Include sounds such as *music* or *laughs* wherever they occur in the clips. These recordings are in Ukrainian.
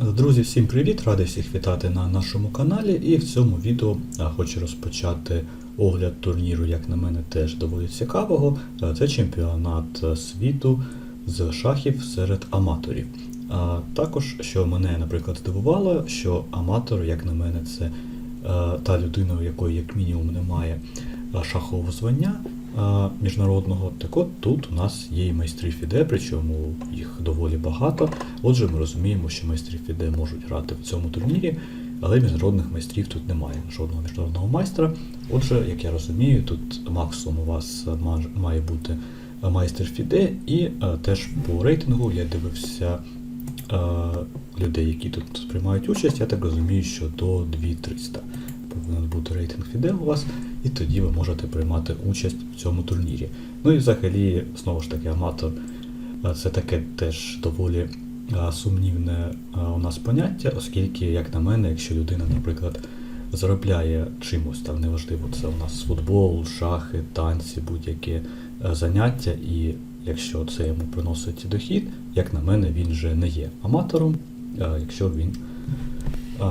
Друзі, всім привіт! Радий всіх вітати на нашому каналі. І в цьому відео хочу розпочати огляд турніру, як на мене, теж доволі цікавого. Це чемпіонат світу з шахів серед аматорів. А також, що мене, наприклад, здивувало, що аматор, як на мене, це та людина, у якої як мінімум немає шахового звання міжнародного. Так от тут у нас є і майстри Фіде, причому їх доволі багато. Отже, ми розуміємо, що майстри Фіде можуть грати в цьому турнірі, але міжнародних майстрів тут немає, жодного міжнародного майстра. Отже, як я розумію, тут максимум у вас має бути майстер Фіде, і е, теж по рейтингу я дивився е, людей, які тут приймають участь, я так розумію, що до 2300 повинен бути рейтинг Фіде у вас, і тоді ви можете приймати участь в цьому турнірі. Ну і взагалі, знову ж таки, аматор е, це таке теж доволі е, сумнівне е, у нас поняття, оскільки, як на мене, якщо людина, наприклад, заробляє чимось, там неважливо, це у нас футбол, шахи, танці, будь-яке е, заняття, і якщо це йому приносить дохід, як на мене, він вже не є аматором, якщо він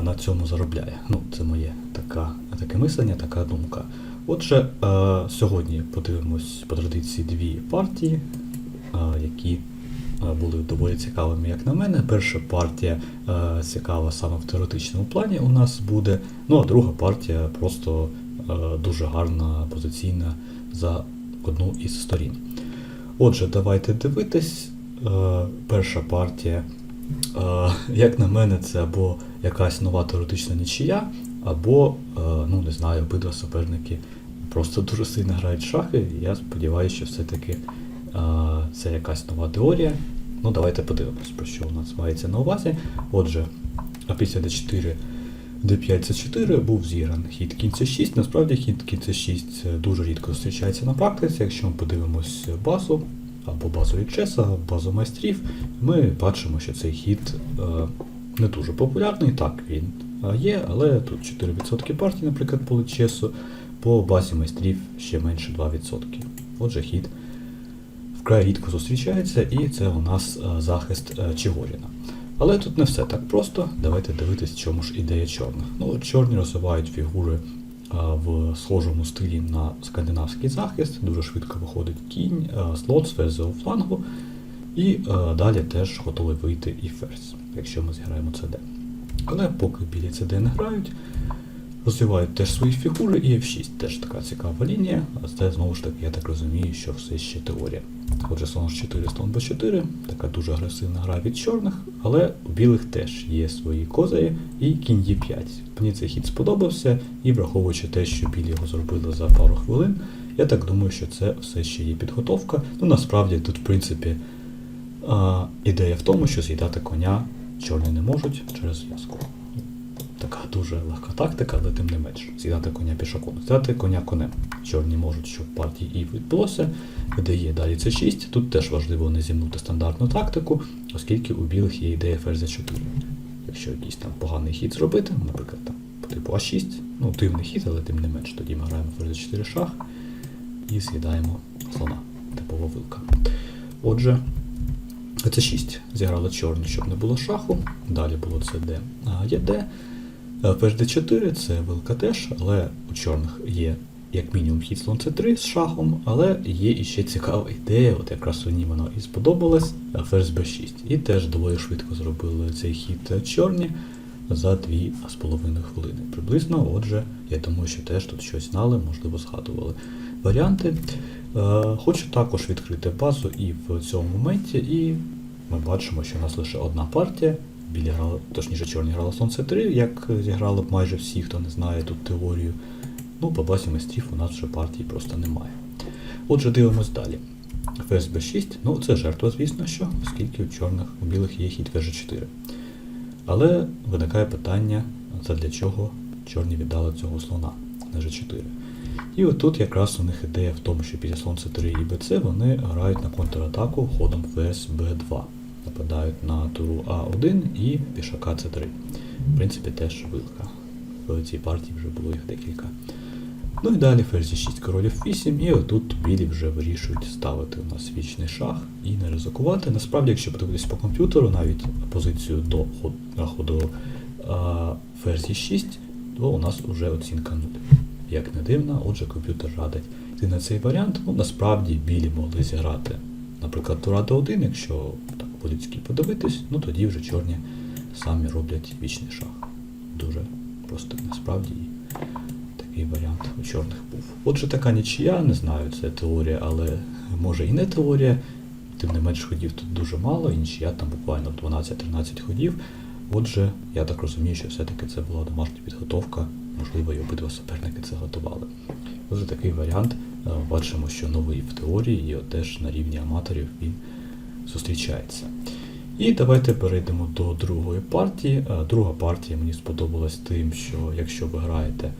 на цьому заробляє. Ну, це моє така, таке мислення, така думка. Отже, е, сьогодні подивимось по традиції дві партії, е, які е, були доволі цікавими, як на мене. Перша партія цікава саме в теоретичному плані у нас буде. Ну а друга партія просто дуже гарна, позиційна за одну із сторін. Отже, давайте дивитись. Перша партія, як на мене, це або якась нова теоретична нічия, або, е, ну не знаю, обидва суперники просто дуже сильно грають в шахи. І я сподіваюся, що все-таки е, це якась нова теорія. Ну, давайте подивимось, про що у нас мається на увазі. Отже, після d4 d5 c4 був зігран хід кінь c6. Насправді хід кінь c6 дуже рідко зустрічається на практиці. Якщо ми подивимось базу або базу чеса, базу майстрів, ми бачимо, що цей хід е, не дуже популярний. Так, він е, є, але тут 4% партій, наприклад, по чесу, по базі майстрів ще менше 2%. Отже, хід вкрай рідко зустрічається, і це у нас е, захист е, Чигоріна. Але тут не все так просто. Давайте дивитись, чому ж ідея чорних. Ну, чорні розвивають фігури е, в схожому стилі на скандинавський захист. Дуже швидко виходить кінь, слот з ферзового флангу. І далі теж готовий вийти і ферзь, якщо ми зіграємо CD. Але поки білі CD не грають, розвивають теж свої фігури, і F6 теж така цікава лінія. А це знову ж таки, я так розумію, що все ще теорія. Отже, слон H4, слон B4, така дуже агресивна гра від чорних, але у білих теж є свої козирі і кінь Е5. Мені цей хід сподобався, і враховуючи те, що білі його зробили за пару хвилин, я так думаю, що це все ще є підготовка. Ну насправді тут, в принципі, ідея в тому, що з'їдати коня чорні не можуть через зв'язку. Така дуже легка тактика, але тим не менш. З'їдати коня пішаком. З'їдати коня конем. Чорні можуть, щоб партії і відбулося, де є далі це 6. Тут теж важливо не зімнути стандартну тактику, оскільки у білих є ідея ферзя 4. Якщо якийсь там поганий хід зробити, наприклад, там по типу А6, ну дивний хід, але тим не менш, тоді ми граємо ферзя 4 шах і з'їдаємо слона, типова вилка. Отже, це 6 зіграли чорні, щоб не було шаху. Далі було це Д, а є Д. Ферзь d4 це вилка теж, але у чорних є як мінімум хід слон c3 з шахом, але є іще цікава ідея, от якраз мені вона і сподобалась, ферзь b6. І теж доволі швидко зробили цей хід чорні за 2,5 хвилини. Приблизно, отже, я думаю, що теж тут щось знали, можливо, згадували варіанти. Е, Хочу також відкрити базу і в цьому моменті, і ми бачимо, що у нас лише одна партія. Білі грали, точніше, чорні грали c 3 як зіграли б майже всі, хто не знає тут теорію. Ну, по базі майстрів у нас вже партії просто немає. Отже, дивимось далі. Ферзь b6, ну це жертва, звісно, що, оскільки у чорних, у білих є хід ферзь 4 Але виникає питання, це для чого чорні віддали цього слона на g4. І отут якраз у них ідея в тому, що після слон c3 і bc вони грають на контратаку ходом ферзь b2 нападають на туру А1 і пішака С3. В принципі, теж вилка. В цій партії вже було їх декілька. Ну і далі ферзі 6, королів 8, і отут білі вже вирішують ставити у нас вічний шах і не ризикувати. Насправді, якщо подивитися по комп'ютеру, навіть позицію до ход- ходу а, ферзі 6, то у нас вже оцінка 0. Як не дивно, отже, комп'ютер радить йти на цей варіант. Ну, насправді білі могли зіграти, наприклад, тура до 1, якщо так по-людськи подивитись, ну тоді вже чорні самі роблять вічний шах. Дуже просто насправді такий варіант у чорних був. Отже, така нічия, не знаю, це теорія, але може і не теорія. Тим не менш ходів тут дуже мало, і нічия там буквально 12-13 ходів. Отже, я так розумію, що все-таки це була домашня підготовка, можливо, і обидва суперники це готували. Отже, такий варіант. Е, Бачимо, що новий в теорії, і теж на рівні аматорів він зустрічається. І давайте перейдемо до другої партії. Е, Друга партія мені сподобалась тим, що якщо ви граєте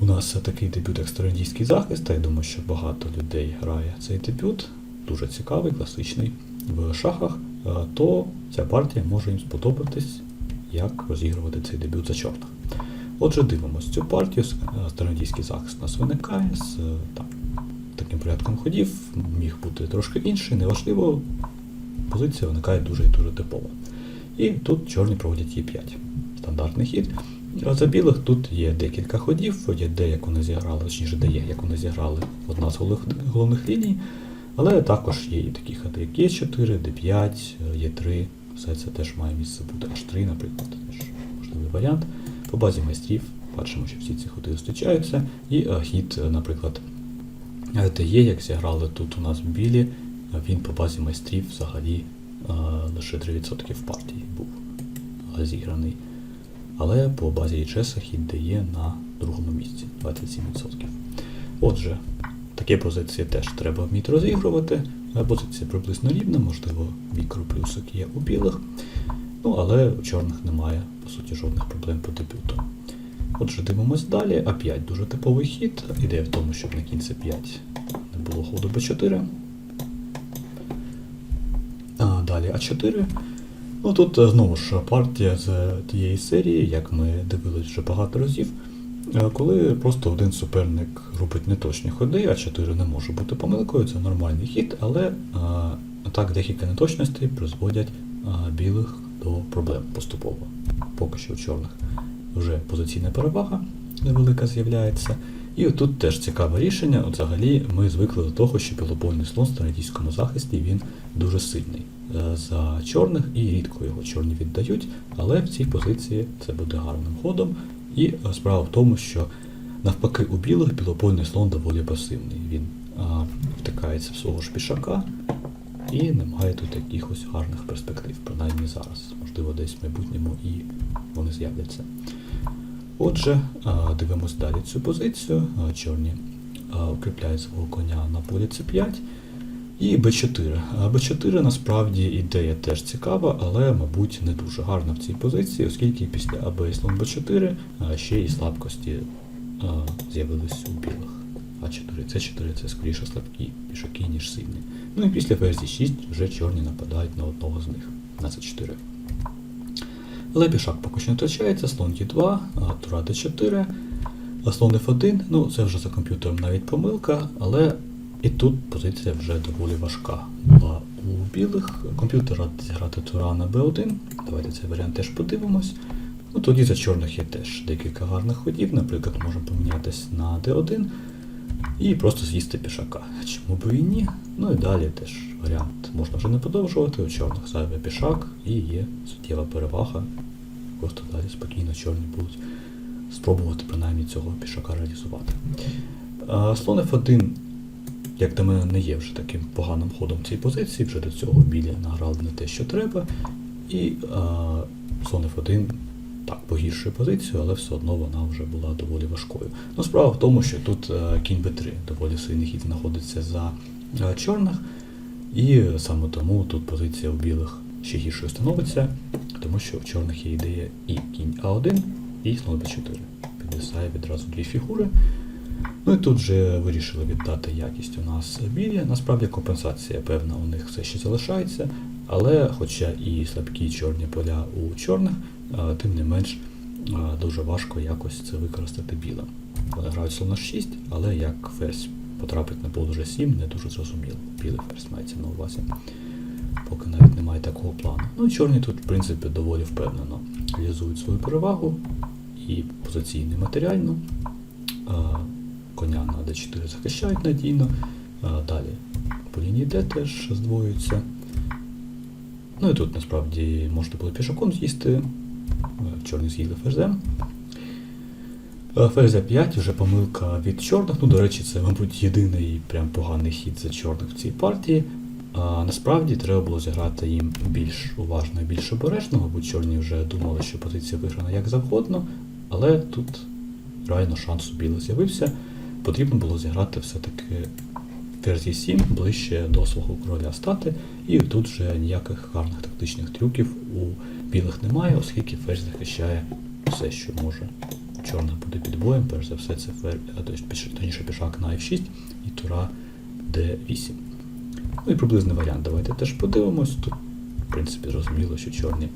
у нас такий дебют як стародійський захист, я думаю, що багато людей грає цей дебют, дуже цікавий, класичний в шахах, е, то ця партія може їм сподобатись, як розігрувати цей дебют за чорних. Отже, дивимося цю партію. Е, Стародійський захист у нас виникає з е, там, таким порядком ходів, міг бути трошки інший, неважливо, позиція виникає дуже і дуже типова. І тут чорні проводять Е5. Стандартний хід. А за білих тут є декілька ходів, є де, як вони зіграли, точніше, де є, як вони зіграли одна з головних, ліній. Але також є і такі ходи, як Е4, Д5, Е3. Все це теж має місце бути. H3, наприклад, теж можливий варіант. По базі майстрів бачимо, що всі ці ходи зустрічаються. І е, хід, е, наприклад, е, як зіграли тут у нас в білі, він по базі майстрів взагалі лише 3% в партії був зіграний. Але по базі HS хід дає на другому місці 27%. Отже, такі позиції теж треба вміти розігрувати. Позиція приблизно рівна, можливо, мікроплюсик є у білих. Ну, але у чорних немає, по суті, жодних проблем по дебюту. Отже, дивимось далі. А5 дуже типовий хід. Ідея в тому, щоб на кінці 5 не було ходу Б4. А, далі А4. Ну тут е, знову ж партія з тієї серії, як ми дивились вже багато разів, е, коли просто один суперник робить неточні ходи, а 4 не може бути помилкою, це нормальний хід, але е, так декілька неточностей призводять е, білих до проблем поступово. Поки що у чорних вже позиційна перевага невелика з'являється. І отут теж цікаве рішення. От взагалі ми звикли до того, що білобойний слон в радійському захисті він дуже сильний е, за чорних і рідко його чорні віддають, але в цій позиції це буде гарним ходом. І е, справа в тому, що навпаки у білих білобойний слон доволі пасивний. Він а, втикається в свого ж пішака і не має тут якихось гарних перспектив, принаймні зараз. Можливо, десь в майбутньому і вони з'являться. Отже, а, дивимось далі цю позицію. Чорні укріпляють свого коня на полі С5. І Б4. А Б4 насправді ідея теж цікава, але, мабуть, не дуже гарна в цій позиції, оскільки після АБ слон Б4 ще і слабкості з'явились у білих. А4, С4 це скоріше слабкі пішаки, ніж сильні. Ну і після ферзі 6 вже чорні нападають на одного з них, на С4. Але пішак поки що не втрачається, слон Е2, тура Д4, а слон F1, ну це вже за комп'ютером навіть помилка, але і тут позиція вже доволі важка. Була у білих. Комп'ютер зіграти тура на B1. Давайте цей варіант теж подивимось. Ну тоді за чорних є теж декілька гарних ходів. Наприклад, можемо помінятись на D1 і просто з'їсти пішака. Чому б і ні? Ну і далі теж варіант можна вже не продовжувати. У чорних зайвий пішак і є суттєва перевага. Просто далі спокійно чорні будуть спробувати принаймні цього пішака реалізувати. Слон F1, як до мене, не є вже таким поганим ходом цій позиції, вже до цього білі награли не те, що треба. І а, слон F1 так погіршує позицію, але все одно вона вже була доволі важкою. Ну, справа в тому, що тут е, кінь b3 доволі сильний хід знаходиться за е, чорних, і саме тому тут позиція у білих ще гіршою становиться, тому що в чорних є ідея і кінь А1, і слон b4. Підвисає відразу дві фігури. Ну і тут вже вирішили віддати якість у нас білі. Насправді компенсація певна у них все ще залишається, але хоча і слабкі чорні поля у чорних, тим не менш дуже важко якось це використати білим. Вони грають слон на 6, але як ферзь потрапить на поле G7, не дуже зрозуміло. Білий ферзь мається на увазі. Поки навіть немає такого плану. Ну і чорні тут, в принципі, доволі впевнено реалізують свою перевагу і позиційно, і матеріально. Коня на d4 захищають надійно. Далі по лінії D теж здвоюються. Ну і тут насправді можна було пішаком з'їсти. Е, Чорні з'їли ферзем. Е, Ферзь 5 вже помилка від чорних. Ну, до речі, це, мабуть, єдиний прям поганий хід за чорних в цій партії. А насправді треба було зіграти їм більш уважно і більш обережно. Мабуть, чорні вже думали, що позиція виграна як завгодно, але тут реально шанс у білих з'явився. Потрібно було зіграти все-таки ферзь 7 ближче до свого короля стати, і тут вже ніяких гарних тактичних трюків у білих немає, оскільки ферзь захищає все, що може. У чорних буде під боєм, перш за все, це фер... тобто, точніше пішак на f6 і тура d8. Ну і приблизний варіант. Давайте теж подивимось. Тут, в принципі, зрозуміло, що чорні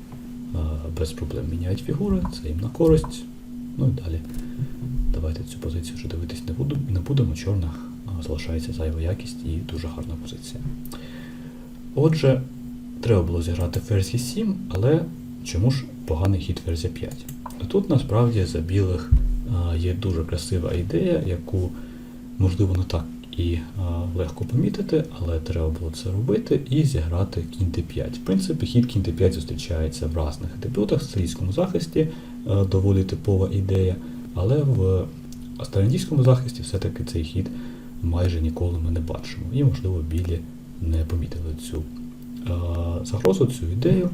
а, без проблем міняють фігури, це їм на користь. Ну і далі. Давайте цю позицію вже дивитись не буду- не будемо. Чорних залишається зайва якість і дуже гарна позиція. Отже, треба було зіграти ферзь 7, але чому ж поганий хід ферзя 5? Тут насправді за білих є дуже красива ідея, яку можливо не так і легко помітити, але треба було це робити і зіграти кінь d5. В принципі, хід кінь d5 зустрічається в різних дебютах, в сирійському захисті доволі типова ідея, але в старандійському захисті все-таки цей хід майже ніколи ми не бачимо. І, можливо, білі не помітили цю а, загрозу, цю ідею.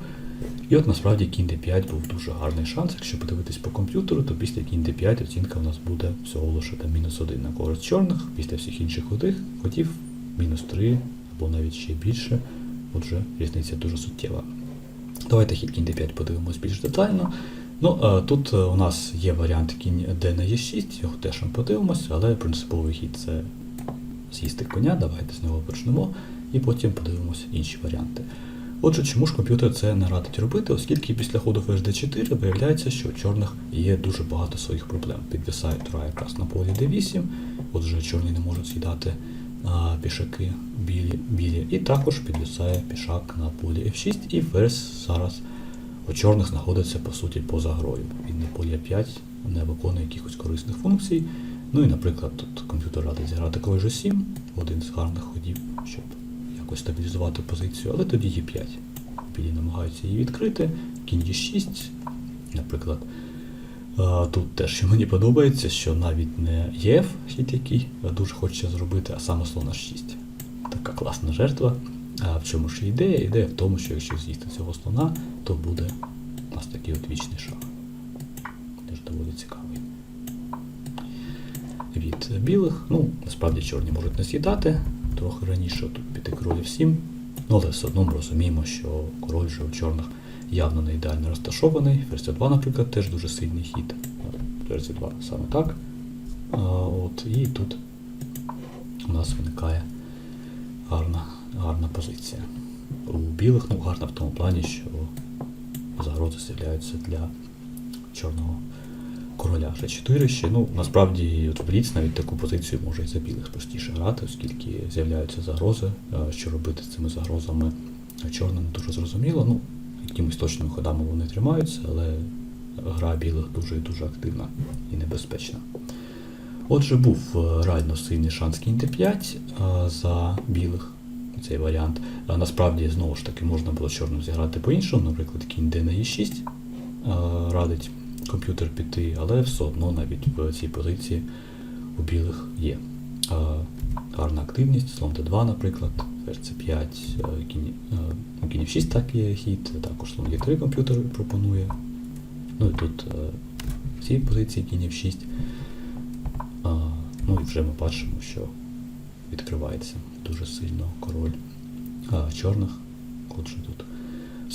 І от насправді кінь d5 був дуже гарний шанс. Якщо подивитись по комп'ютеру, то після кінь d5 оцінка у нас буде всього лише там мінус 1 на користь чорних, після всіх інших ходів, ходів мінус 3 або навіть ще більше. Отже, різниця дуже суттєва. Давайте хід кінь d5 подивимось більш детально. Ну, тут е, у нас є варіант кінь d на e6, його теж ми подивимося, але принциповий хід це з'їсти коня, давайте з нього почнемо і потім подивимося інші варіанти. Отже, чому ж комп'ютер це не радить робити, оскільки після ходу ферзь d4 виявляється, що у чорних є дуже багато своїх проблем. Підвисає тура якраз на полі d8, отже, чорні не можуть з'їдати пішаки білі, білі, і також підвисає пішак на полі f6, і ферзь зараз у чорних знаходиться по суті поза грою. Він на полі 5 не виконує якихось корисних функцій. Ну і, наприклад, тут комп'ютер радить зіграти король g7, один з гарних ходів, щоб якось стабілізувати позицію, але тоді є 5. Білі намагаються її відкрити, кінь є 6, наприклад. Тут теж що *laughs* мені подобається, що навіть не ЄФ хід, який дуже хочеться зробити, а саме слон h6. Така класна жертва. А в чому ж ідея? Ідея в тому, що якщо з'їсти цього слона, то буде у нас такий от вічний шах. Теж доволі цікавий. Від білих, ну, насправді чорні можуть не з'їдати, трохи раніше тут піти король 7. Ну, але все одно ми розуміємо, що король же у чорних явно не ідеально розташований. Ферзь 2, наприклад, теж дуже сильний хід. Ферзь 2 саме так. А, от, І тут у нас виникає гарна, гарна позиція. У білих ну, гарна в тому плані, що загрози з'являються для чорного короля G4 ще. Ну, насправді от в Бліц навіть таку позицію може і за білих простіше грати, оскільки з'являються загрози. Що робити з цими загрозами чорним дуже зрозуміло. Ну, якимись точними ходами вони тримаються, але гра білих дуже і дуже активна і небезпечна. Отже, був е, реально сильний шанс кінь d5 е, за білих цей варіант. Насправді, знову ж таки, можна було чорним зіграти по-іншому, наприклад, кінь d на e6 е, радить комп'ютер піти, але все одно навіть в цій позиції у білих є гарна активність, слон d2, наприклад, ферзь c5, е, кінь, е, ну, кінь f6 так є хід, також слон e3 комп'ютер пропонує. Ну і тут е, в цій позиції кінь f6. А, ну і вже ми бачимо, що відкривається дуже сильно король а, чорних. Отже, тут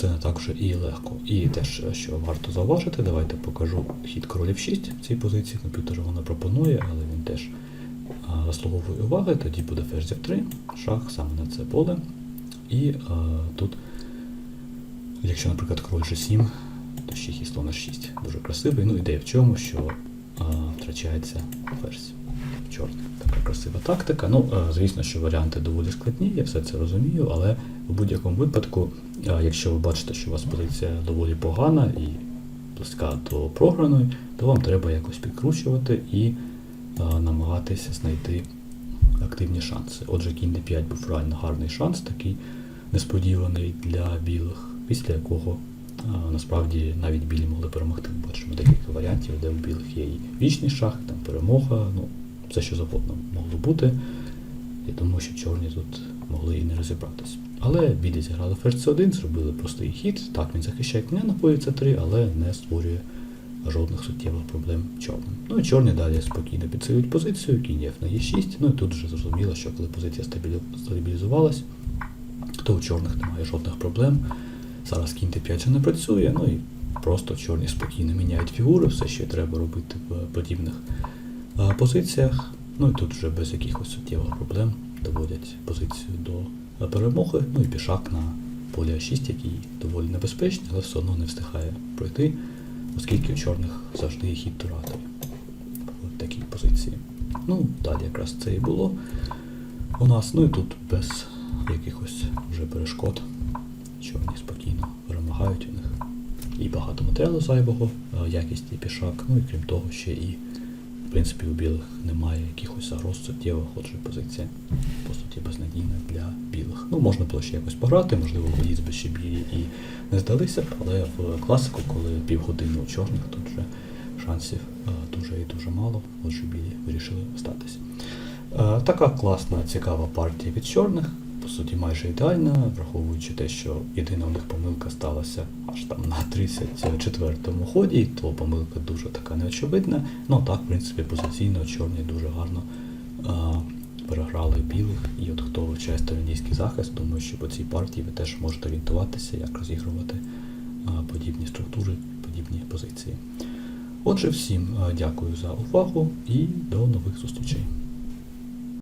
все не так вже і легко. І теж, що варто зауважити, давайте покажу хід королів 6 в цій позиції. Комп'ютер його не пропонує, але він теж заслуговує уваги. Тоді буде ферзь f3, шах саме на це поле. І а, тут, якщо, наприклад, король g7, то ще хід слон 6 дуже красивий. Ну, ідея в чому, що а, втрачається ферзь. Чорний. Така красива тактика. Ну, звісно, що варіанти доволі складні, я все це розумію, але в будь-якому випадку, е, якщо ви бачите, що у вас позиція доволі погана і близька до програної, то вам треба якось підкручувати і е, намагатися знайти активні шанси. Отже, кінь d5 був реально гарний шанс, такий несподіваний для білих, після якого а, насправді навіть білі могли перемогти. Ми бачимо декілька варіантів, де у білих є і вічний шах, там перемога, ну, все що завгодно могло бути. Я думаю, що чорні тут могли і не розібратися. Але білі зіграли ферзь c1, зробили простий хід. Так, він захищає коня на полі c3, але не створює жодних суттєвих проблем чорним. Ну і чорні далі спокійно підсилюють позицію, кінь F на e6. Ну і тут вже зрозуміло, що коли позиція стабілізувалась, то у чорних немає жодних проблем. Зараз кінь Т5 вже не працює, ну і просто чорні спокійно міняють фігури, все, що треба робити в подібних позиціях. Ну і тут вже без якихось суттєвих проблем доводять позицію до перемоги. Ну і пішак на полі А6, який доволі небезпечний, але все одно не встигає пройти, оскільки у чорних завжди є хід туратові в такій позиції. Ну, далі якраз це і було у нас. Ну і тут без якихось вже перешкод. Чорні спокійно перемагають у них. І багато матеріалу зайвого, якість і пішак. Ну і крім того, ще і в принципі у білих немає якихось загроз суттєвих, отже позиція по суті безнадійна для білих. Ну, можна було ще якось пограти, можливо, боїць би ще білі і не здалися б, але в класику, коли півгодини у чорних, тут вже шансів е, дуже і дуже мало, отже білі вирішили остатися. Е, Така класна, цікава партія від чорних, суті, майже ідеальна, враховуючи те, що єдина у них помилка сталася аж там на 34-му ході, то помилка дуже така неочевидна. Ну так, в принципі, позиційно чорні дуже гарно е, переграли білих. І от хто вивчає сталінійський захист, думаю, що по цій партії ви теж можете орієнтуватися, як розігрувати е, подібні структури, подібні позиції. Отже, всім е, дякую за увагу і до нових зустрічей.